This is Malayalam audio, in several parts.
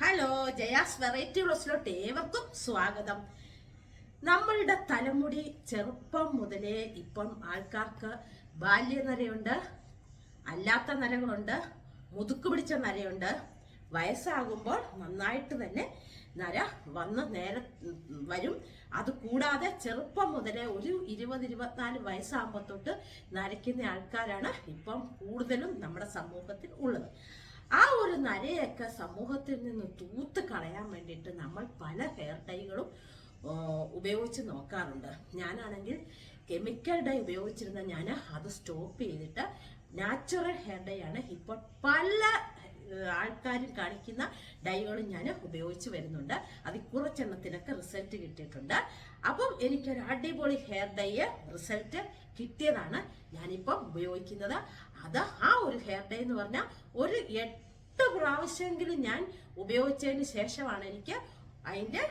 ഹലോ ജയാസ് വെറൈറ്റി ബ്ലോസിലോട്ട് ഏവർക്കും സ്വാഗതം. നമ്മളുടെ തലമുടി ചെറുപ്പം മുതലേ ഇപ്പം ആൾക്കാർക്ക് ബാല്യനരയുണ്ട് അല്ലാത്ത നരകളുണ്ട് മുതുക്ക് പിടിച്ച നരയുണ്ട്. വയസ്സാകുമ്പോൾ നന്നായിട്ട് തന്നെ നര വന്ന് നേരെ വരും. അത് കൂടാതെ ചെറുപ്പം മുതലേ ഒരു ഇരുപത് ഇരുപത്തിനാല് വയസ്സാകുമ്പോൾ തൊട്ട് നരയ്ക്കുന്ന ആൾക്കാരാണ് ഇപ്പം കൂടുതലും നമ്മുടെ സമൂഹത്തിൽ ഉള്ളത്. ആ ഒരു നരയൊക്കെ സമൂഹത്തിൽ നിന്ന് തൂത്ത് കളയാൻ വേണ്ടിയിട്ട് നമ്മൾ പല ഹെയർ ഡൈകളും ഉപയോഗിച്ച് നോക്കാറുണ്ട്. ഞാനാണെങ്കിൽ കെമിക്കൽ ഡൈ ഉപയോഗിച്ചിരുന്ന ഞാൻ അത് സ്റ്റോപ്പ് ചെയ്തിട്ട് നാച്ചുറൽ ഹെയർ ഡൈ ആണ് ഇപ്പോൾ പല ആൾക്കാരും കാണിക്കുന്ന ഡൈകളും ഞാൻ ഉപയോഗിച്ച് വരുന്നുണ്ട്. അതിൽ കുറച്ചെണ്ണത്തിനൊക്കെ റിസൾട്ട് കിട്ടിയിട്ടുണ്ട്. അപ്പം എനിക്കൊരു അടിപൊളി ഹെയർ ഡൈ റിസൾട്ട് കിട്ടിയതാണ് ഞാനിപ്പം ഉപയോഗിക്കുന്നത്. അത് ആ ഒരു ഹെയർ ഡേ എന്ന് പറഞ്ഞാൽ ഒരു എട്ട് പ്രാവശ്യമെങ്കിലും ഞാൻ ഉപയോഗിച്ചതിന് ശേഷമാണ് എനിക്ക് അതിന്റെ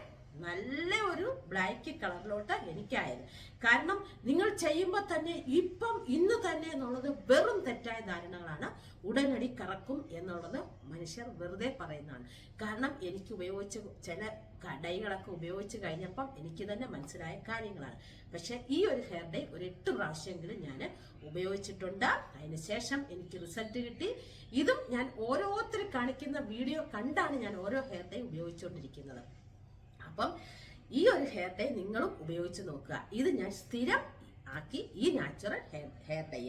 നല്ല ഒരു ബ്ലാക്ക് കളറിലോട്ട് എനിക്കായത്. കാരണം നിങ്ങൾ ചെയ്യുമ്പോൾ തന്നെ ഇപ്പം ഇന്ന് തന്നെ എന്നുള്ളത് വെറും തെറ്റായ ധാരണകളാണ്. ഉടനടി കറക്കും എന്നുള്ളത് മനുഷ്യർ വെറുതെ പറയുന്നതാണ്. കാരണം എനിക്ക് ഉപയോഗിച്ച് ചില ഡൈകളൊക്കെ ഉപയോഗിച്ച് കഴിഞ്ഞപ്പം എനിക്ക് തന്നെ മനസ്സിലായ കാര്യങ്ങളാണ്. പക്ഷേ ഈ ഒരു ഹെയർ ഡൈ ഒരു എട്ട് പ്രാവശ്യമെങ്കിലും ഞാൻ ഉപയോഗിച്ചിട്ടുണ്ട്. അതിന് ശേഷം എനിക്ക് റിസൾട്ട് കിട്ടി. ഇതും ഞാൻ ഓരോരുത്തർ കാണിക്കുന്ന വീഡിയോ കണ്ടാണ് ഞാൻ ഓരോ ഹെയർ ഡൈ ഉപയോഗിച്ചുകൊണ്ടിരിക്കുന്നത്. അപ്പം ഈ ഒരു ഹെയർ ടൈ നിങ്ങളും ഉപയോഗിച്ച് നോക്കുക. ഇത് ഞാൻ സ്ഥിരം ആക്കി ഈ നാച്ചുറൽ ഹെയർ ഡൈ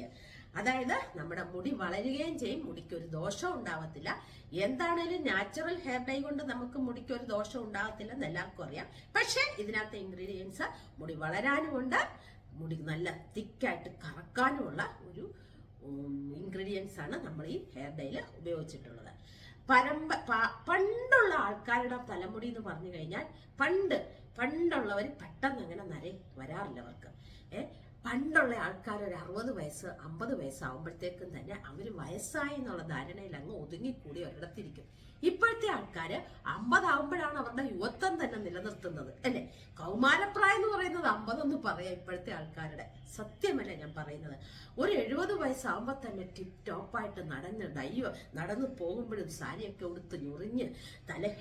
അതായത് നമ്മുടെ മുടി വളരുകയും ചെയ്യും മുടിക്ക് ഒരു ദോഷം ഉണ്ടാവത്തില്ല. എന്താണേലും നാച്ചുറൽ ഹെയർ ഡൈ കൊണ്ട് നമുക്ക് മുടിക്ക് ഒരു ദോഷം ഉണ്ടാകത്തില്ല എന്ന് എല്ലാവർക്കും അറിയാം. പക്ഷേ ഇതിനകത്തെ ഇൻഗ്രീഡിയൻസ് മുടി വളരാനുമുണ്ട് മുടി നല്ല തിക്കായിട്ട് കറക്കാനുമുള്ള ഒരു ഇൻഗ്രീഡിയൻസ് ആണ് നമ്മൾ ഈ ഹെയർ ഡൈയിൽ ഉപയോഗിച്ചിട്ടുള്ളത്. പരമ്പ പണ്ടുള്ള ആൾക്കാരുടെ തലമുടി എന്ന് പറഞ്ഞു കഴിഞ്ഞാൽ പണ്ട് പണ്ടുള്ളവർ പെട്ടെന്ന് അങ്ങനെ നര വരാറില്ല അവർക്ക്. ഏ? പണ്ടുള്ള ആൾക്കാർ ഒരു അറുപത് വയസ്സ് അമ്പത് വയസ്സാവുമ്പോഴത്തേക്കും തന്നെ അവർ വയസ്സായി എന്നുള്ള ധാരണയിൽ അങ്ങ് ഒതുങ്ങിക്കൂടി ഒരിടത്തിരിക്കും. ഇപ്പോഴത്തെ ആൾക്കാർ അമ്പതാവുമ്പോഴാണ് അവരുടെ യുവത്വം തന്നെ നിലനിർത്തുന്നത് അല്ലെ? കൗമാരപ്രായം എന്ന് പറയുന്നത് അമ്പതെന്ന് പറയാം ഇപ്പോഴത്തെ ആൾക്കാരുടെ. സത്യമല്ല ഞാൻ പറയുന്നത്. ഒരു എഴുപത് വയസ്സാവുമ്പോൾ തന്നെ ടിപ് ടോപ്പായിട്ട് നടന്ന് ഡൈയോ നടന്നു പോകുമ്പോഴും സാരിയൊക്കെ ഉടുത്ത് ഞൊറിഞ്ഞ് തല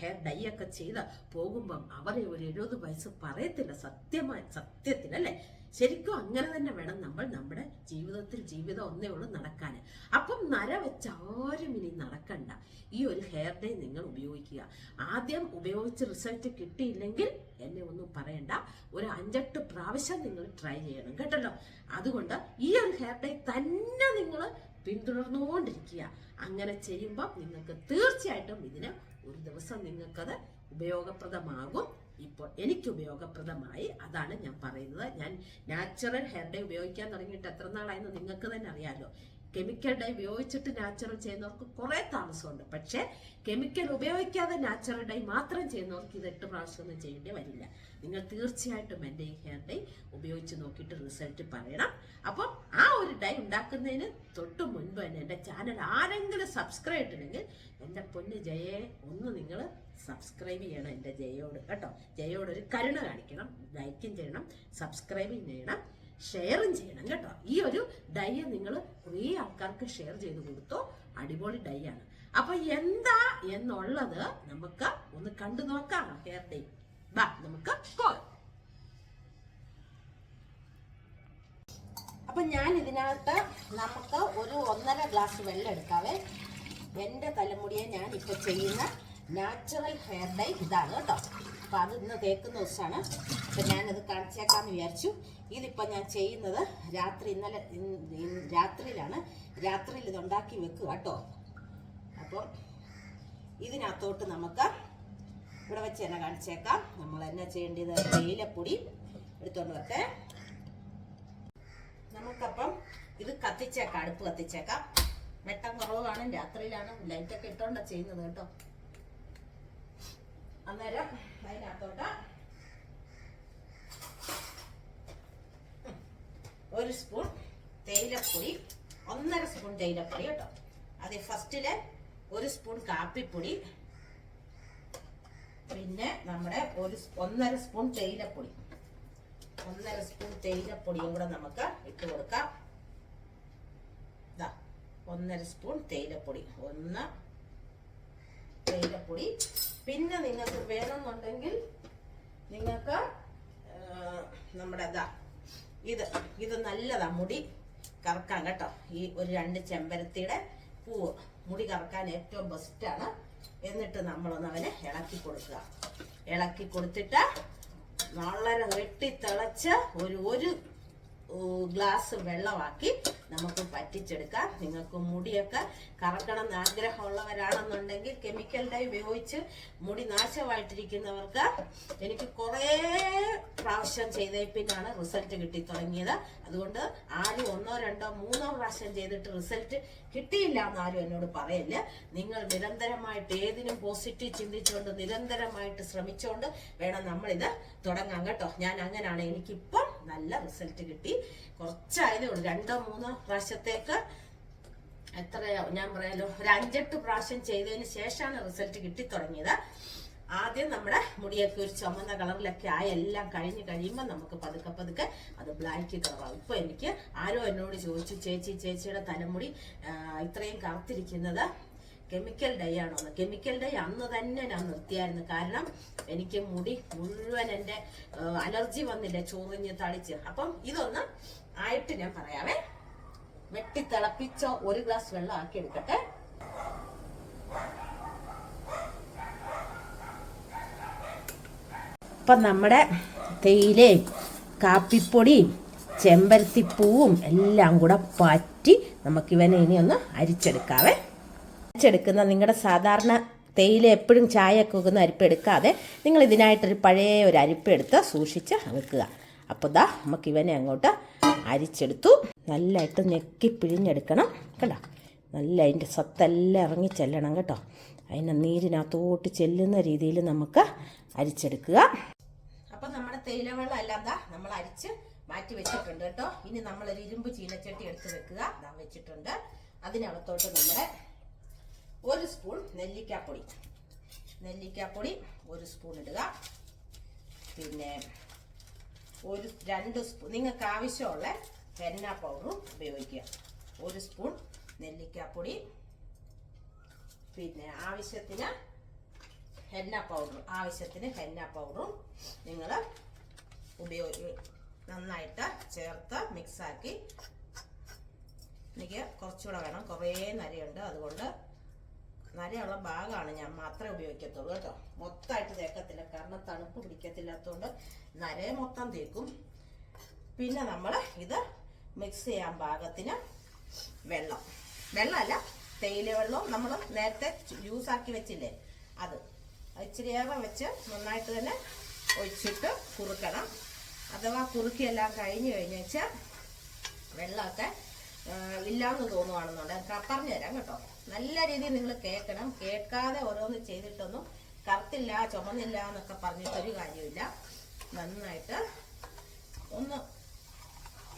ഹെയർ ഡൈ ഒക്കെ ചെയ്ത് പോകുമ്പം അവരെ ഒരു എഴുപത് വയസ്സ് പറയത്തില്ല. സത്യമായി സത്യത്തിൽ അല്ലേ ശരിക്കും അങ്ങനെ തന്നെ വേണം നമ്മൾ നമ്മുടെ ജീവിതത്തിൽ ജീവിതം ഒന്നേ ഉള്ളൂ നടക്കാൻ. അപ്പം നര വെച്ച് ആരും ഇനി നടക്കണ്ട. ഈ ഒരു ഹെയർ ഡേ നിങ്ങൾ ഉപയോഗിക്കുക. ആദ്യം ഉപയോഗിച്ച് റിസൾട്ട് കിട്ടിയില്ലെങ്കിൽ എന്നെ ഒന്നും പറയണ്ട. ഒരു അഞ്ചെട്ട് പ്രാവശ്യം നിങ്ങൾ ട്രൈ ചെയ്യണം കേട്ടല്ലോ? അതുകൊണ്ട് ഈ ഒരു ഹെയർ ഡേ തന്നെ നിങ്ങൾ പിന്തുടർന്നുകൊണ്ടിരിക്കുക. അങ്ങനെ ചെയ്യുമ്പോൾ നിങ്ങൾക്ക് തീർച്ചയായിട്ടും ഇതിന് ഒരു ദിവസം നിങ്ങൾക്കത് ഉപയോഗപ്രദമാകും. ഇപ്പോൾ എനിക്ക് ഉപയോഗപ്രദമായി അതാണ് ഞാൻ പറയുന്നത്. ഞാൻ നാച്ചുറൽ ഹെയർ ഡേ ഉപയോഗിക്കാൻ തുടങ്ങിയിട്ട് എത്ര നാളായെന്ന് നിങ്ങൾക്ക് തന്നെ അറിയാലോ. കെമിക്കൽ ഡൈ ഉപയോഗിച്ചിട്ട് നാച്ചുറൽ ചെയ്യുന്നവർക്ക് കുറേ താമസമുണ്ട്. പക്ഷേ കെമിക്കൽ ഉപയോഗിക്കാതെ നാച്ചുറൽ ഡൈ മാത്രം ചെയ്യുന്നവർക്ക് ഇത് എട്ട് പ്രാവശ്യമൊന്നും ചെയ്യേണ്ടി വരില്ല. നിങ്ങൾ തീർച്ചയായിട്ടും എന്റെ ഈ ഹെയർ ഡൈ ഉപയോഗിച്ച് നോക്കിയിട്ട് റിസൾട്ട് പറയണം. അപ്പം ആ ഒരു ഡൈ ഉണ്ടാക്കുന്നതിന് തൊട്ട് മുൻപ് തന്നെ എന്റെ ചാനൽ ആരെങ്കിലും സബ്സ്ക്രൈബ് ഇട്ടില്ലെങ്കിൽ എന്റെ പൊന്ന് ജയയെ ഒന്ന് നിങ്ങൾ സബ്സ്ക്രൈബ് ചെയ്യണം എന്റെ ജയോട്. കേട്ടോ? ജയോട് ഒരു കരുണ കാണിക്കണം. ലൈക്കും ചെയ്യണം. സബ്സ്ക്രൈബും ചെയ്യണം. ഷെയറും ചെയ്യണം കേട്ടോ? ഈ ഒരു ഡൈ നിങ്ങൾ കുറേ ആൾക്കാർക്ക് ഷെയർ ചെയ്ത് കൊടുത്തോ അടിപൊളി ഡൈ ആണ്. അപ്പൊ എന്താ എന്നുള്ളത് നമുക്ക് ഒന്ന് കണ്ടു നോക്കാം ഹെയർ ഡൈ ബാ നമുക്ക് പോകാം അപ്പൊ ഞാൻ ഇതിനകത്ത് നമുക്ക് ഒരു ഒന്നര ഗ്ലാസ് വെള്ളം എടുക്കാവേ. എന്റെ തലമുടിയെ ഞാൻ ഇപ്പൊ ചെയ്യുന്ന നാച്ചുറൽ ഹെയർ ഡൈ ഇതാണ് കേട്ടോ. അപ്പൊ അത് ഇന്ന് തേക്കുന്ന ദിവസമാണ്. അപ്പൊ ഞാനത് കാണിച്ചേക്കാന്ന് വിചാരിച്ചു. ഇതിപ്പോ ഞാൻ ചെയ്യുന്നത് രാത്രി ഇന്നലെ രാത്രിയിലാണ്. രാത്രിയിൽ ഇത് ഉണ്ടാക്കി വെക്കുക കേട്ടോ. അപ്പോൾ ഇതിനകത്തോട്ട് നമുക്ക് ഇവിടെ വെച്ച് തന്നെ കാണിച്ചേക്കാം. നമ്മൾ എന്നാ ചെയ്യേണ്ടത്? തേയിലപ്പൊടി എടുത്തോണ്ട് വെക്കേ നമുക്കപ്പം ഇത് കത്തിച്ചേക്കാം. അടുപ്പ് കത്തിച്ചേക്കാം. വെട്ടം കുറവാണ്. രാത്രിയിലാണ്. ലൈറ്റൊക്കെ ഇട്ടോണ്ടാ ചെയ്യുന്നത് കേട്ടോ. അന്നേരം അതിനകത്തോട്ട് ഒരു സ്പൂൺ തേയിലപ്പൊടി ഒന്നര സ്പൂൺ തേയിലപ്പൊടി കേട്ടോ. അത് ഫസ്റ്റിൽ ഒരു സ്പൂൺ കാപ്പിപ്പൊടി പിന്നെ നമ്മുടെ ഒരു ഒന്നര സ്പൂൺ തേയിലപ്പൊടി. ഒന്നര സ്പൂൺ തേയിലപ്പൊടിയും കൂടെ നമുക്ക് ഇട്ട് കൊടുക്കാം. ദാ ഒന്നര സ്പൂൺ തേയിലപ്പൊടി. ഒന്ന് തേയിലപ്പൊടി പിന്നെ നിങ്ങൾക്ക് വേണമെന്നുണ്ടെങ്കിൽ നിങ്ങൾക്ക് നമ്മുടെ ഇതാ ഇത് ഇത് നല്ലതാ മുടി കറക്കാൻ കേട്ടോ. ഈ ഒരു രണ്ട് ചെമ്പരത്തിയുടെ പൂവ്. മുടി കറക്കാൻ ഏറ്റവും ബെസ്റ്റാണ് എന്നിട്ട് നമ്മളൊന്ന് അവനെ ഇളക്കി കൊടുക്കുക. ഇളക്കി കൊടുത്തിട്ട് വളരെ വെട്ടി തിളച്ച് ഒരു ഒരു ഗ്ലാസ് വെള്ളമാക്കി നമുക്ക് പറ്റിച്ചെടുക്കാം. നിങ്ങൾക്ക് മുടിയൊക്കെ കറക്കണം എന്ന് ആഗ്രഹമുള്ളവരാണെന്നുണ്ടെങ്കിൽ കെമിക്കൽ ഡൈ ഉപയോഗിച്ച് മുടി നാശമായിട്ടിരിക്കുന്നവർക്ക് എനിക്ക് കുറേ പ്രാവശ്യം ചെയ്തേ പിന്നാണ് റിസൾട്ട് കിട്ടി തുടങ്ങിയത്. അതുകൊണ്ട് ആരും ഒന്നോ രണ്ടോ മൂന്നോ പ്രാവശ്യം ചെയ്തിട്ട് റിസൾട്ട് കിട്ടിയില്ല എന്ന് ആരും എന്നോട് പറയല്ല. നിങ്ങൾ നിരന്തരമായിട്ട് ഏതിനും പോസിറ്റീവ് ചിന്തിച്ചുകൊണ്ട് നിരന്തരമായിട്ട് ശ്രമിച്ചുകൊണ്ട് വേണം നമ്മളിത് തുടങ്ങാം കേട്ടോ ഞാൻ അങ്ങനെയാണ് എനിക്കിപ്പം നല്ല റിസൾട്ട് കിട്ടി. കുറച്ചായതേ ഉള്ളൂ. രണ്ടോ മൂന്നോ പ്രാവശ്യത്തേക്ക് എത്രയോ ഞാൻ പറയാലോ ഒരു അഞ്ചെട്ട് പ്രാവശ്യം ചെയ്തതിന് ശേഷമാണ് റിസൾട്ട് കിട്ടി തുടങ്ങിയത്. ആദ്യം നമ്മുടെ മുടിയൊക്കെ ഒരു ചുമന്ന കളറിലൊക്കെ ആയി എല്ലാം കഴിഞ്ഞ് കഴിയുമ്പോൾ നമുക്ക് പതുക്കെ പതുക്കെ അത് ബ്ലാക്ക് കളറാവും ഇപ്പൊ എനിക്ക് ആരോ എന്നോട് ചോദിച്ചു ചേച്ചി ചേച്ചിയുടെ തലമുടി ഇത്രയും കറുത്തിരിക്കുന്നത് കെമിക്കൽ ഡൈ ആണോ എന്ന് കെമിക്കൽ ഡൈ അന്ന് തന്നെ ഞാൻ നിർത്തിയായിരുന്നു. കാരണം എനിക്ക് മുടി മുഴുവൻ എന്റെ അലർജി വന്നില്ല ചൊറിഞ്ഞ് തളിച്ച്. അപ്പം ഇതൊന്ന് ആയിട്ട് ഞാൻ പറയാവേ. വെട്ടി തിളപ്പിച്ച ഒരു ഗ്ലാസ് വെള്ളം ആക്കി എടുക്കട്ടെ. അപ്പം നമ്മുടെ തേയിലയും കാപ്പിപ്പൊടിയും ചെമ്പരത്തിപ്പൂവും എല്ലാം കൂടെ പാറ്റി നമുക്കിവനെ ഇനി ഒന്ന് അരിച്ചെടുക്കാവേ. അരിച്ചെടുക്കുന്ന നിങ്ങളുടെ സാധാരണ തേയില എപ്പോഴും ചായ വെക്കുന്ന അരിപ്പ് എടുക്കാതെ നിങ്ങൾ ഇതിനായിട്ടൊരു പഴയ ഒരു അരിപ്പ് എടുത്ത് സൂക്ഷിച്ച് വെക്കുക. അപ്പോൾ ദാ നമുക്ക് ഇവനെ അങ്ങോട്ട് അരിച്ചെടുത്തു. നല്ലതായിട്ട് ഞെക്കി പിഴിഞ്ഞെടുക്കണം കേട്ടോ. നല്ല അതിന്റെ സത്തെല്ലാം ഇറങ്ങി ചെല്ലണം കേട്ടോ. അതിനെ നീരിനകത്തോട്ട് ചെല്ലുന്ന രീതിയിൽ നമുക്ക് അരിച്ചെടുക്കുക. അപ്പം നമ്മുടെ തേയില വെള്ളം എല്ലാം ദാ നമ്മൾ അരിച്ച് മാറ്റി വെച്ചിട്ടുണ്ട് കേട്ടോ. ഇനി നമ്മളൊരു ഇരുമ്പ് ചീനച്ചട്ടി എടുത്ത് വെക്കുക. ദാ വെച്ചിട്ടുണ്ട്. അതിനകത്തോട്ട് നമ്മുടെ ഒരു സ്പൂൺ നെല്ലിക്കാപ്പൊടി. നെല്ലിക്കാപ്പൊടി ഒരു സ്പൂൺ ഇടുക. പിന്നെ ഒരു രണ്ട് സ്പൂൺ നിങ്ങൾക്ക് ആവശ്യമുള്ള വെന്ന പൗഡറും ഉപയോഗിക്കുക. ഒരു സ്പൂൺ നെല്ലിക്കാപ്പൊടി. പിന്നെ ആവശ്യത്തിന് ഹെന്ന പൗഡർ ആവശ്യത്തിന് ഹെന്ന പൗഡറും നിങ്ങൾ ഉപയോഗി നന്നായിട്ട് ചേർത്ത് മിക്സാക്കി എനിക്ക് കുറച്ചുകൂടെ വേണം. കുറേ നരയുണ്ട്. അതുകൊണ്ട് നരയുള്ള ഭാഗമാണ് ഞാൻ മാത്രമേ ഉപയോഗിക്കത്തുള്ളൂ കേട്ടോ. മൊത്തമായിട്ട് തേക്കത്തില്ല. കാരണം തണുപ്പ് പിടിക്കത്തില്ലാത്തതുകൊണ്ട് നരയെ മൊത്തം തേക്കും. പിന്നെ നമ്മൾ ഇത് മിക്സ് ചെയ്യാൻ പാകത്തിന് വെള്ളം. വെള്ളമല്ല തേയില വെള്ളവും നമ്മൾ നേരത്തെ ജ്യൂസാക്കി വെച്ചില്ലേ? അത്. ഇച്ചിരിയേറെ വെച്ച് നന്നായിട്ട് തന്നെ ഒഴിച്ചിട്ട് കുറുക്കണം. അഥവാ കുറുക്കിയെല്ലാം കഴിഞ്ഞ് കഴിഞ്ഞ് വെച്ചാൽ വെള്ളമൊക്കെ ഇല്ലാന്ന് തോന്നുവാണെന്നുണ്ടെങ്കിൽ പറഞ്ഞു തരാം കേട്ടോ. നല്ല രീതിയിൽ നിങ്ങൾ കേൾക്കണം. കേൾക്കാതെ ഓരോന്ന് ചെയ്തിട്ടൊന്നും കറുത്തില്ല ചുമന്നില്ല എന്നൊക്കെ പറഞ്ഞിട്ടൊരു കാര്യമില്ല നന്നായിട്ട് ഒന്ന്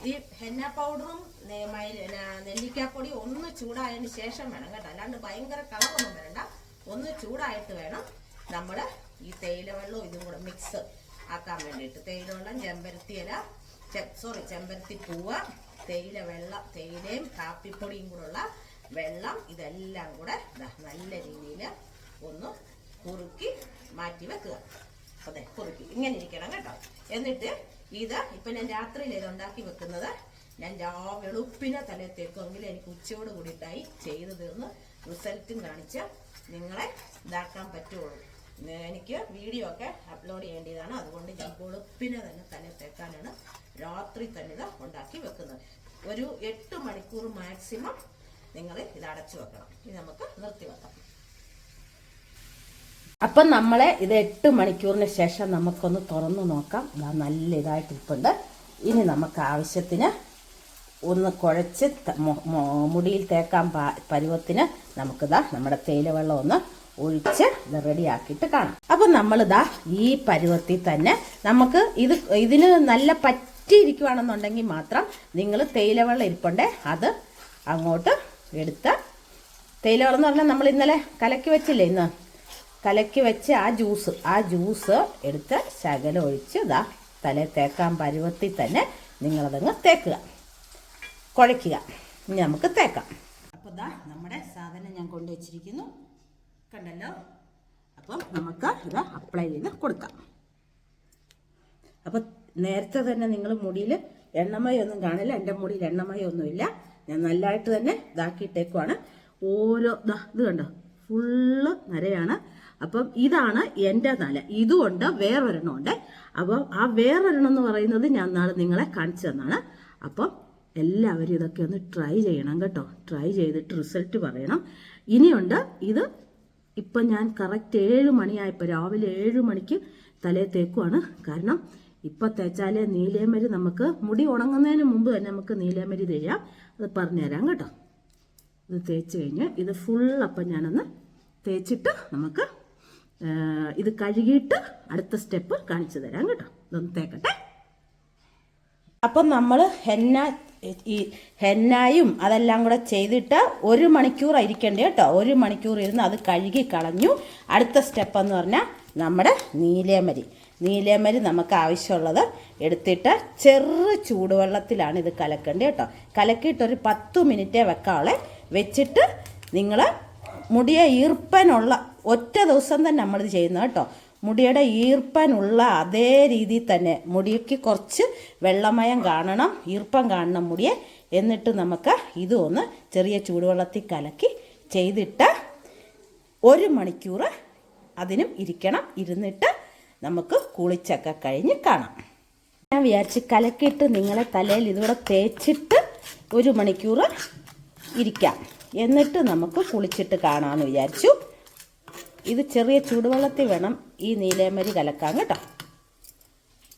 ഈ ഹെന്ന പൗഡറും നെല്ലിക്കാപ്പൊടി ഒന്ന് ചൂടായതിന് ശേഷം വേണം കേട്ടോ. അല്ലാണ്ട് ഭയങ്കര കളറൊന്നും വരണ്ട ഒന്ന് ചൂടായിട്ട് വേണം നമ്മൾ ഈ തേയിലവെള്ളവും ഇതും കൂടെ മിക്സ് ആക്കാൻ വേണ്ടിയിട്ട്. തേയിലവെള്ളം ചെമ്പരത്തി ഇല സോറി ചെമ്പരത്തി പൂവ് തേയില വെള്ളം തേയിലയും കാപ്പിപ്പൊടിയും കൂടെ ഉള്ള വെള്ളം ഇതെല്ലാം കൂടെ നല്ല രീതിയിൽ ഒന്ന് കുറുക്കി മാറ്റി വെക്കുക. അതെ കുറുക്കി. ഇങ്ങനെ ഇരിക്കണം കേട്ടോ. എന്നിട്ട് ഇത് ഇപ്പൊ ഞാൻ രാത്രിയിൽ ഇത് ഉണ്ടാക്കി വെക്കുന്നത് ഞാൻ വെളുപ്പിനെ തലത്തേക്കുമെങ്കിലും എനിക്ക് ഉച്ചയോട് കൂടിയിട്ടായി ചെയ്ത് തീർന്ന് റിസൾട്ടും കാണിച്ച് നിങ്ങളെ ഇതാക്കാൻ പറ്റുള്ളൂ. എനിക്ക് വീഡിയോ ഒക്കെ അപ്ലോഡ് ചെയ്യേണ്ടതാണ്. അതുകൊണ്ട് ഞാൻ വെളുപ്പിനെ തന്നെ തലത്തേക്കാനാണ് രാത്രി തന്നെ ഇത് ഉണ്ടാക്കി വെക്കുന്നത്. ഒരു എട്ട് മണിക്കൂർ മാക്സിമം നിങ്ങൾ ഇത് അടച്ചു വെക്കണം. ഇനി നമുക്ക് നിർത്തി വെക്കാം. അപ്പം നമ്മളെ ഇത് എട്ട് മണിക്കൂറിന് ശേഷം നമുക്കൊന്ന് തുറന്നു നോക്കാം. നല്ല ഇതായിട്ട് ഇപ്പുണ്ട് ഇനി നമുക്ക് ആവശ്യത്തിന് ഒന്ന് കുഴച്ച് മുടിയിൽ തേക്കാൻ പരുവത്തിന് നമുക്കിതാ നമ്മുടെ തേയിലവെള്ളം ഒന്ന് ഒഴിച്ച് ഇത് റെഡിയാക്കിയിട്ട് കാണാം. അപ്പം നമ്മളിതാ ഈ പരുവത്തിൽ തന്നെ നമുക്ക് ഇത് ഇതിന് നല്ല പറ്റിയിരിക്കുവാണെന്നുണ്ടെങ്കിൽ മാത്രം നിങ്ങൾ തേയിലവെള്ളം ഇരിപ്പുണ്ടേ അത് അങ്ങോട്ട് എടുത്ത് തേയില വെള്ളം എന്ന് പറഞ്ഞാൽ നമ്മൾ ഇന്നലെ കലക്കി വെച്ചില്ലേ ഇന്ന്? കലക്കി വെച്ച് ആ ജ്യൂസ് ആ ജ്യൂസ് എടുത്ത് ശകലം ഒഴിച്ച് ഇതാ തലേ തേക്കാൻ പരുവത്തിൽ തന്നെ നിങ്ങളതങ്ങ് തേക്കുക. കുഴയ്ക്കുക. ഇനി നമുക്ക് തേക്കാം. അപ്പോൾ ഇതാ നമ്മുടെ സാധനം ഞാൻ കൊണ്ടുവച്ചിരിക്കുന്നു കണ്ടല്ലോ? അപ്പം നമുക്ക് ഇത് അപ്ലൈ ചെയ്ത് കൊടുക്കാം. അപ്പം നേരത്തെ തന്നെ നിങ്ങൾ മുടിയിൽ എണ്ണമയൊന്നും കാണില്ല. എന്റെ മുടിയിൽ എണ്ണമയൊന്നുമില്ല. ഞാൻ നല്ലതായിട്ട് തന്നെ ഇതാക്കിയിട്ടേക്കുവാണ്. ഓരോ ഇത് കണ്ടോ? ഫുള്ള് നരയാണ്. അപ്പം ഇതാണ് എന്റെ നല. ഇതുകൊണ്ട് വേറൊരെണ്ണം ഉണ്ട്. അപ്പം ആ വേറൊരെണ്ണം എന്ന് പറയുന്നത് ഞാൻ നാളെ നിങ്ങളെ കാണിച്ചു തന്നാണ്. അപ്പം എല്ലാവരും ഇതൊക്കെ ഒന്ന് ട്രൈ ചെയ്യണം കേട്ടോ. ട്രൈ ചെയ്തിട്ട് റിസൾട്ട് പറയണം. ഇനിയുണ്ട് ഇത് ഇപ്പം ഞാൻ കറക്റ്റ് ഏഴ് മണിയായപ്പോൾ രാവിലെ ഏഴ് മണിക്ക് തലേ തേക്കുവാണ്. കാരണം ഇപ്പം തേച്ചാലേ നീലേമരി നമുക്ക് മുടി ഉണങ്ങുന്നതിന് മുമ്പ് തന്നെ നമുക്ക് നീലേമരി തേയാം അത് പറഞ്ഞുതരാം കേട്ടോ. ഇത് തേച്ച് കഴിഞ്ഞ് ഇത് ഫുൾ അപ്പം ഞാനൊന്ന് തേച്ചിട്ട് നമുക്ക് ഇത് കഴുകിയിട്ട് അടുത്ത സ്റ്റെപ്പ് കാണിച്ചു തരാം കേട്ടോ. ഇതൊന്ന് തേക്കട്ടെ. അപ്പം നമ്മൾ ഹെന്ന ഈ ഹെന്നായും അതെല്ലാം കൂടെ ചെയ്തിട്ട് ഒരു മണിക്കൂർ ഇരിക്കണ്ടേ കേട്ടോ. ഒരു മണിക്കൂർ ഇരുന്ന് അത് കഴുകി കളഞ്ഞു. അടുത്ത സ്റ്റെപ്പ് എന്ന് പറഞ്ഞാൽ നമ്മുടെ നീലേമരി. നീലേമരി നമുക്ക് ആവശ്യമുള്ളത് എടുത്തിട്ട് ചെറു ചൂടുവെള്ളത്തിലാണ് ഇത് കലക്കേണ്ടത് കേട്ടോ. കലക്കിയിട്ട് ഒരു പത്ത് മിനിറ്റേ വെക്കാളെ വെച്ചിട്ട് നിങ്ങൾ മുടിയെ ഈർപ്പനുള്ള ഒറ്റ ദിവസം തന്നെ നമ്മളിത് ചെയ്യുന്നത് കേട്ടോ. മുടിയുടെ ഈർപ്പനുള്ള അതേ രീതിയിൽ തന്നെ മുടിക്ക് കുറച്ച് വെള്ളമയം കാണണം ഈർപ്പം കാണണം മുടിയെ. എന്നിട്ട് നമുക്ക് ഇത് ഒന്ന് ചെറിയ ചൂടുവെള്ളത്തിൽ കലക്കി ചെയ്തിട്ട് ഒരു മണിക്കൂർ അതിനും ഇരിക്കണം. ഇരുന്നിട്ട് നമുക്ക് കുളിച്ചൊക്കെ കഴിഞ്ഞ് കാണാം. ഞാൻ വിചാരിച്ച് കലക്കിയിട്ട് നിങ്ങളെ തലയിൽ ഇതുകൂടെ തേച്ചിട്ട് ഒരു മണിക്കൂർ ഇരിക്കാം. എന്നിട്ട് നമുക്ക് കുളിച്ചിട്ട് കാണാമെന്ന് വിചാരിച്ചു. ഇത് ചെറിയ ചൂടുവെള്ളത്തിൽ വേണം ഈ നീലേമരി കലക്കാൻ കേട്ടോ.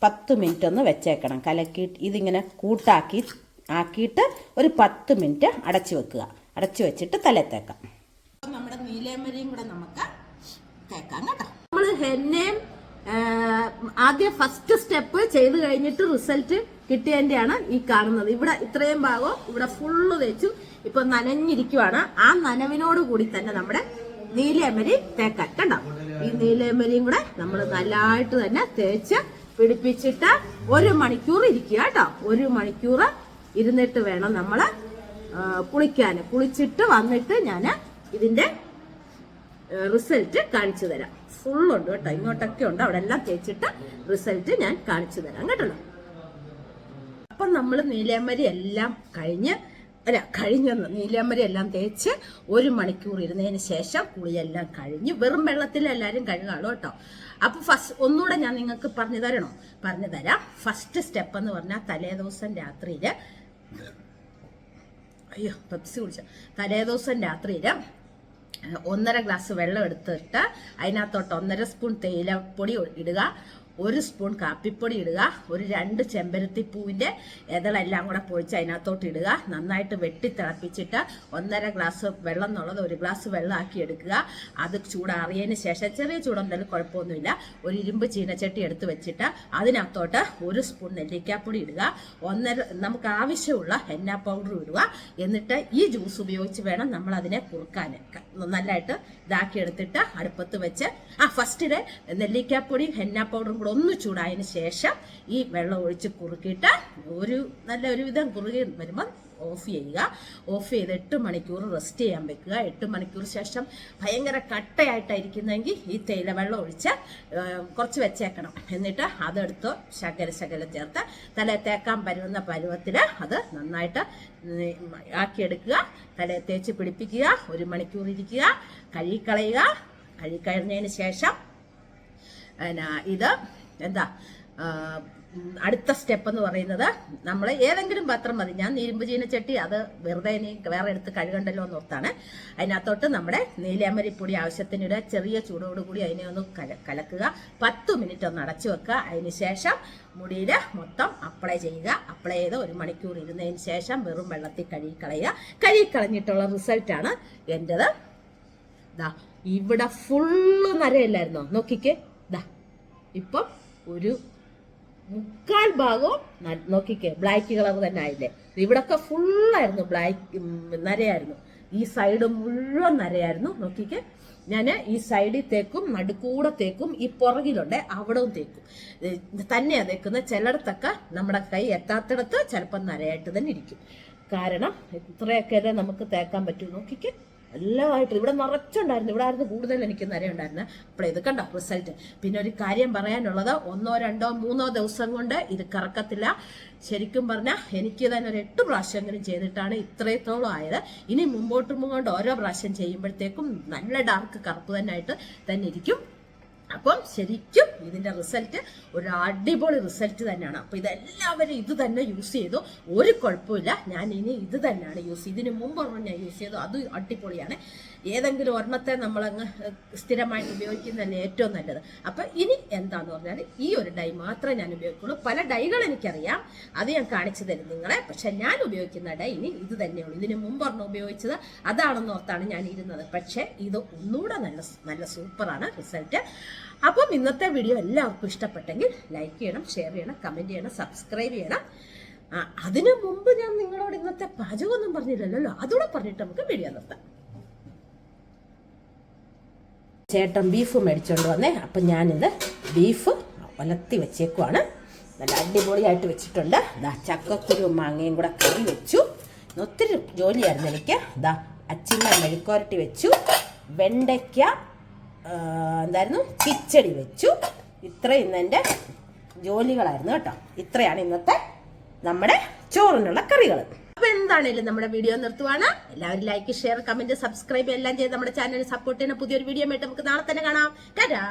പത്ത് മിനിറ്റ് ഒന്ന് വെച്ചേക്കണം. കലക്കിയിട്ട് ഇതിങ്ങനെ കൂട്ടാക്കി ആക്കിയിട്ട് ഒരു പത്ത് മിനിറ്റ് അടച്ചു വെക്കുക. അടച്ചു വെച്ചിട്ട് തലേ തേക്കാം നമ്മുടെ നീലേമരിയും കൂടെ നമുക്ക് തേക്കാം കേട്ടോ. നമ്മൾ ഹെന്നയും ആദ്യം ഫസ്റ്റ് സ്റ്റെപ്പ് ചെയ്ത് കഴിഞ്ഞിട്ട് റിസൾട്ട് കിട്ടിയതിന്റെയാണ് ഈ കാണുന്നത്. ഇവിടെ ഇത്രയും ഭാഗം ഇവിടെ ഫുള്ള് തേച്ചു ഇപ്പൊ നനഞ്ഞിരിക്കുവാണ്. ആ നനവിനോട് കൂടി തന്നെ നമ്മുടെ നീലയമരി തേക്കാൻ കണ്ടോ? ഈ നീലയമരിയും കൂടെ നമ്മൾ നല്ലതായിട്ട് തന്നെ തേച്ച് പിടിപ്പിച്ചിട്ട് ഒരു മണിക്കൂർ ഇരിക്കുക കേട്ടോ. ഒരു മണിക്കൂർ ഇരുന്നിട്ട് വേണം നമ്മൾ കുളിക്കാൻ കുളിച്ചിട്ട് വന്നിട്ട് ഞാൻ ഇതിന്റെ റിസൾട്ട് കാണിച്ചു തരാം. ഫുൾ ഉണ്ട് കേട്ടോ. ഇങ്ങോട്ടൊക്കെ ഉണ്ട്. അവിടെ എല്ലാം തേച്ചിട്ട് റിസൾട്ട് ഞാൻ കാണിച്ചു തരാം കേട്ടോ. അപ്പം നമ്മൾ നീലയമരി എല്ലാം കഴിഞ്ഞ് അല്ല കഴിഞ്ഞെന്ന് നീലയമരി എല്ലാം തേച്ച് ഒരു മണിക്കൂർ ഇരുന്നതിന് ശേഷം കുളിയെല്ലാം കഴിഞ്ഞ് വെറും വെള്ളത്തിൽ എല്ലാവരും കഴുകാളൂ കേട്ടോ. അപ്പൊ ഫസ്റ്റ് ഒന്നുകൂടെ ഞാൻ നിങ്ങൾക്ക് പറഞ്ഞു തരണോ? പറഞ്ഞു തരാം. ഫസ്റ്റ് സ്റ്റെപ്പ് എന്ന് പറഞ്ഞാൽ തലേ ദിവസം രാത്രിയിൽ അയ്യോ പെപ്സി കുടിച്ച. തലേ ദിവസം രാത്രിയിൽ ഒന്നര ഗ്ലാസ് വെള്ളം എടുത്തിട്ട് അതിനകത്തോട്ട് ഒന്നര സ്പൂൺ തേയിലപ്പൊടി ഇടുക. ഒരു സ്പൂൺ കാപ്പിപ്പൊടി ഇടുക ഒരു രണ്ട് ചെമ്പരത്തി പൂവിന്റെ ഇതളെല്ലാം കൂടെ പൊഴിച്ച് അതിനകത്തോട്ട് ഇടുക. നന്നായിട്ട് വെട്ടി തിളപ്പിച്ചിട്ട് ഒന്നര ഗ്ലാസ് വെള്ളം എന്നുള്ളത് ഒരു ഗ്ലാസ് വെള്ളമാക്കി എടുക്കുക. അത് ചൂടാറിയതിന് ശേഷം ചെറിയ ചൂടുണ്ടെങ്കിലും കുഴപ്പമൊന്നുമില്ല. ഒരു ഇരുമ്പ് ചീനച്ചട്ടി എടുത്ത് വെച്ചിട്ട് അതിനകത്തോട്ട് ഒരു സ്പൂൺ നെല്ലിക്കാപ്പൊടി ഇടുക. ഒന്നര നമുക്ക് ആവശ്യമുള്ള ഹെന്ന പൗഡർ ഇടുക. എന്നിട്ട് ഈ ജ്യൂസ് ഉപയോഗിച്ച് വേണം നമ്മൾ അതിനെ കുറുക്കാൻ നന്നായിട്ട് ഇതാക്കി എടുത്തിട്ട് അടുപ്പത്ത് വെച്ച് ആ ഫസ്റ്റിൽ നെല്ലിക്കാപ്പൊടിയും ഹെന്ന പൗഡറും കൂടെ ഒന്ന് ചൂടായതിന് ശേഷം ഈ വെള്ളം ഒഴിച്ച് കുറുക്കിയിട്ട് ഒരു നല്ല ഒരു വിധം കുറുകി വരുമ്പം ഓഫ് ചെയ്യുക. ഓഫ് ചെയ്ത് എട്ട് മണിക്കൂർ റെസ്റ്റ് ചെയ്യാൻ വെക്കുക. എട്ട് മണിക്കൂർ ശേഷം ഭയങ്കര കട്ടയായിട്ടായിരിക്കുന്നെങ്കിൽ ഈ തേയില വെള്ളം ഒഴിച്ച് കുറച്ച് വെച്ചേക്കണം. എന്നിട്ട് അതെടുത്ത് ശകല ശകലം ചേർത്ത് തലേ തേക്കാൻ പരുന്ന പരുവത്തിൽ അത് നന്നായിട്ട് ആക്കിയെടുക്കുക. തലയെ തേച്ച് പിടിപ്പിക്കുക. ഒരു മണിക്കൂർ ഇരിക്കുക. കഴുകിക്കളയുക. കഴുകിക്കഴിഞ്ഞതിന് ശേഷം ഇത് എന്താ അടുത്ത സ്റ്റെപ്പ് എന്ന് പറയുന്നത് നമ്മൾ ഏതെങ്കിലും പത്രം മതി. ഞാൻ ഇരുമ്പ് ചീനച്ചട്ടി അത് വെറുതെ ഇനി വേറെ എടുത്ത് കഴുകണ്ടല്ലോ എന്ന് ഓർത്താണ്. അതിനകത്തോട്ട് നമ്മുടെ നീലയമരിപ്പൊടി ആവശ്യത്തിനിടെ ചെറിയ ചൂടോടുകൂടി അതിനെ ഒന്ന് കല കലക്കുക. പത്ത് മിനിറ്റ് ഒന്ന് അടച്ചു വെക്കുക. അതിന് ശേഷം മുടിയിൽ മൊത്തം അപ്ലൈ ചെയ്യുക. അപ്ലൈ ചെയ്ത് ഒരു മണിക്കൂർ ഇരുന്നതിന് ശേഷം വെറും വെള്ളത്തിൽ കഴുകിക്കളയുക. കഴുകിക്കളഞ്ഞിട്ടുള്ള റിസൾട്ടാണ് എന്റെത് ദാ ഇവിടെ ഫുള്ള് നരയില്ലായിരുന്നോ? നോക്കിക്കേ. ദാ ഇപ്പം ഒരു മുക്കാൽ ഭാഗവും നോക്കിക്കേ ബ്ലാക്ക് കളർ തന്നെ ആയില്ലേ? ഇവിടൊക്കെ ഫുള്ളായിരുന്നു ബ്ലാക്ക് നരയായിരുന്നു. ഈ സൈഡ് മുഴുവൻ നരയായിരുന്നു. നോക്കിക്കേ ഞാൻ ഈ സൈഡിൽ തേക്കും നടുക്കൂടെ തേക്കും ഈ പുറകിലുണ്ട് അവിടവും തേക്കും. തന്നെയാണ് തേക്കുന്നത് ചിലയിടത്തൊക്കെ നമ്മുടെ കൈ എത്താത്തിടത്ത് ചിലപ്പോൾ നരയായിട്ട് തന്നെ ഇരിക്കും. കാരണം ഇത്രയൊക്കെ നമുക്ക് തേക്കാൻ പറ്റൂ. നോക്കിക്കേ എല്ലാമായിട്ട് ഇവിടെ നിറച്ചുണ്ടായിരുന്നു. ഇവിടെ ആയിരുന്നു കൂടുതൽ എനിക്ക് നിരയുണ്ടായിരുന്നത് അപ്പോൾ ഇത് കണ്ടോ? റിസൾട്ട് പിന്നെ ഒരു കാര്യം പറയാനുള്ളത് ഒന്നോ രണ്ടോ മൂന്നോ ദിവസം കൊണ്ട് ഇത് കറക്കത്തില്ല. ശരിക്കും പറഞ്ഞാൽ എനിക്ക് തന്നെ ഒരു എട്ട് പ്രാവശ്യമെങ്കിലും ചെയ്തിട്ടാണ് ഇത്രത്തോളം ആയത്. ഇനി മുമ്പോട്ട് മുമ്പോട്ട് ഓരോ പ്രാവശ്യം ചെയ്യുമ്പോഴത്തേക്കും നല്ല ഡാർക്ക് കറുപ്പ് തന്നെ ആയിട്ട് തന്നെ ഇരിക്കും. അപ്പം ശരിക്കും ഇതിന്റെ റിസൾട്ട് ഒരു അടിപൊളി റിസൾട്ട് തന്നെയാണ്. അപ്പോൾ ഇതെല്ലാവരും ഇത് തന്നെ യൂസ് ചെയ്തു. ഒരു കുഴപ്പമില്ല. ഞാൻ ഇനി ഇത് തന്നെയാണ് യൂസ് ഇതിന് മുമ്പ് ഞാൻ യൂസ് ചെയ്തു അത് അടിപൊളിയാണ്. ഏതെങ്കിലും ഒരെണ്ണത്തെ നമ്മൾ അങ്ങ് സ്ഥിരമായിട്ട് ഉപയോഗിക്കുന്നതല്ലേ ഏറ്റവും നല്ലത്. അപ്പൊ ഇനി എന്താന്ന് പറഞ്ഞാൽ ഈ ഒരു ഡൈ മാത്രമേ ഞാൻ ഉപയോഗിക്കുള്ളൂ. പല ഡൈകൾ എനിക്കറിയാം. അത് ഞാൻ കാണിച്ചു തരും നിങ്ങളെ. പക്ഷെ ഞാൻ ഉപയോഗിക്കുന്ന ഡൈ ഇനി ഇത് തന്നെയുള്ളൂ. ഇതിന് മുമ്പ് ഒരെണ്ണം ഉപയോഗിച്ചത് അതാണെന്ന് ഓർത്താണ് ഞാൻ ഇരുന്നത്. പക്ഷേ ഇത് ഒന്നുകൂടെ നല്ല നല്ല സൂപ്പറാണ് റിസൾട്ട്. അപ്പം ഇന്നത്തെ വീഡിയോ എല്ലാവർക്കും ഇഷ്ടപ്പെട്ടെങ്കിൽ ലൈക്ക് ചെയ്യണം ഷെയർ ചെയ്യണം കമന്റ് ചെയ്യണം സബ്സ്ക്രൈബ് ചെയ്യണം. അതിനു മുമ്പ് ഞാൻ നിങ്ങളോട് ഇന്നത്തെ പാചകമൊന്നും പറഞ്ഞില്ലല്ലോ. അതുകൂടെ പറഞ്ഞിട്ട് നമുക്ക് വീഡിയോ നിർത്താം. ചേട്ടൻ ബീഫ് മേടിച്ചുകൊണ്ട് വന്നേ. അപ്പം ഞാനിത് ബീഫ് ഒലത്തി വെച്ചേക്കുവാണ്. നല്ല അടിപൊളിയായിട്ട് വെച്ചിട്ടുണ്ട്. ദാ ചക്കക്കുരു മാങ്ങയും കൂടെ കറി വെച്ചു. ഒത്തിരി ജോലിയായിരുന്നു എനിക്ക്. ദാ അച്ചിമ്മ മെഴുക്കോരട്ടി വെച്ചു. വെണ്ടയ്ക്ക എന്തായിരുന്നു? കിച്ചടി വെച്ചു. ഇത്രയും ഇന്ന് എന്റെ ജോലികളായിരുന്നു കേട്ടോ. ഇത്രയാണ് ഇന്നത്തെ നമ്മുടെ ചോറിനുള്ള കറികൾ എന്താണേലും നമ്മുടെ വീഡിയോ നിർത്തുവാണ്. എല്ലാവരും ലൈക്ക് ഷെയർ കമന്റ് സബ്സ്ക്രൈബ് എല്ലാം ചെയ്ത് നമ്മുടെ ചാനൽ സപ്പോർട്ട് ചെയ്യുന്ന പുതിയൊരു വീഡിയോ ആയിട്ട് നമുക്ക് നാളെ തന്നെ കാണാം. ടാറ്റാ